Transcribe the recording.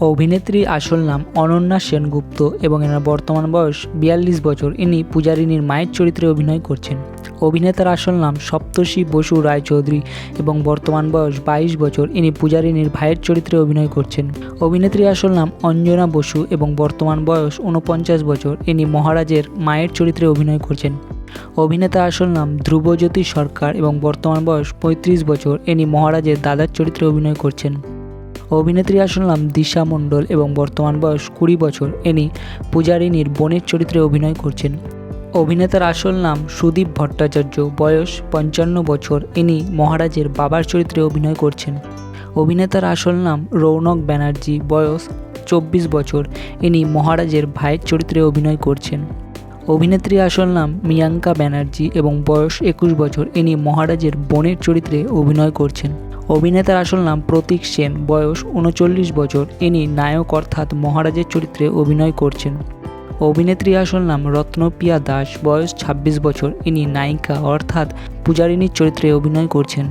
অভিনেত্রী আসল নাম অনন্যা সেনগুপ্ত এবং এনার বর্তমান বয়স বিয়াল্লিশ বছর। ইনি পূজারিনীর মায়ের চরিত্রে অভিনয় করছেন। অভিনেতার আসল নাম সপ্তর্ষি বসু রায়চৌধুরী এবং বর্তমান বয়স বাইশ বছর। ইনি পূজারিনীর ভাইয়ের চরিত্রে অভিনয় করছেন। অভিনেত্রী আসল নাম অঞ্জনা বসু এবং বর্তমান বয়স ঊনপঞ্চাশ বছর। ইনি মহারাজের মায়ের চরিত্রে অভিনয় করছেন। অভিনেতা আসল নাম ধ্রুবজ্যোতি সরকার এবং বর্তমান বয়স পঁয়ত্রিশ বছর। ইনি মহারাজের দাদার চরিত্রে অভিনয় করছেন। অভিনেত্রী আসল নাম দিশা মণ্ডল এবং বর্তমান বয়স কুড়ি বছর। ইনি পূজারিনীর বোনের চরিত্রে অভিনয় করছেন। অভিনেতার আসল নাম সুদীপ ভট্টাচার্য, বয়স পঞ্চান্ন বছর। ইনি মহারাজের বাবার চরিত্রে অভিনয় করছেন। অভিনেতার আসল নাম রৌনক ব্যানার্জি, বয়স চব্বিশ বছর। ইনি মহারাজের ভাইয়ের চরিত্রে অভিনয় করছেন। অভিনেত্রী আসল নাম মিয়াঙ্কা ব্যানার্জি এবং বয়স একুশ বছর। ইনি মহারাজের বোনের চরিত্রে অভিনয় করছেন। অভিনেতার আসল নাম প্রতীক সেন, বয়স উনচল্লিশ বছর। ইনি নায়ক অর্থাৎ মহারাজের চরিত্রে অভিনয় করছেন। অভিনেত্রী আসল নাম রত্নপ্রিয়া দাস, বয়স ছাব্বিশ বছর। ইনি নায়িকা অর্থাৎ পূজারিনীর চরিত্রে অভিনয় করছেন।